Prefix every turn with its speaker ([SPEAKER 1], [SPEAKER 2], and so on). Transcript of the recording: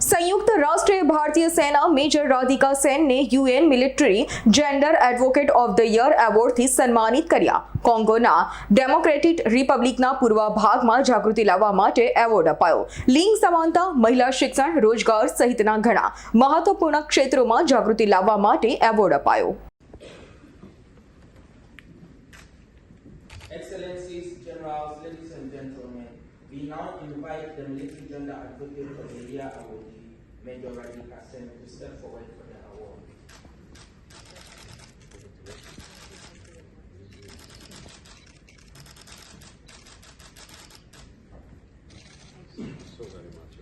[SPEAKER 1] સંયુક્ત રાષ્ટ્રે ભારતીય સેના major Radhika સેનને UN military gender advocate of the year એવોર્ડથી સન્માનિત કર્યા. કોંગોના ડેમોક્રેટિક રિપબ્લિકના પૂર્વ ભાગમાં જાગૃતિ લાવવા માટે એવોર્ડ અપાયો. લિંગ સમાનતા મહિલા શિક્ષણ રોજગાર સહિતના ઘણા મહત્વપૂર્ણ ક્ષેત્રોમાં જાગૃતિ લાવવા માટે એવોર્ડ અપાયો.
[SPEAKER 2] Excellencies, gentlemen, we now invite the Military Gender Advocate of the Year awardee, Major Radhika Sen, to step forward for the award.
[SPEAKER 3] so very much.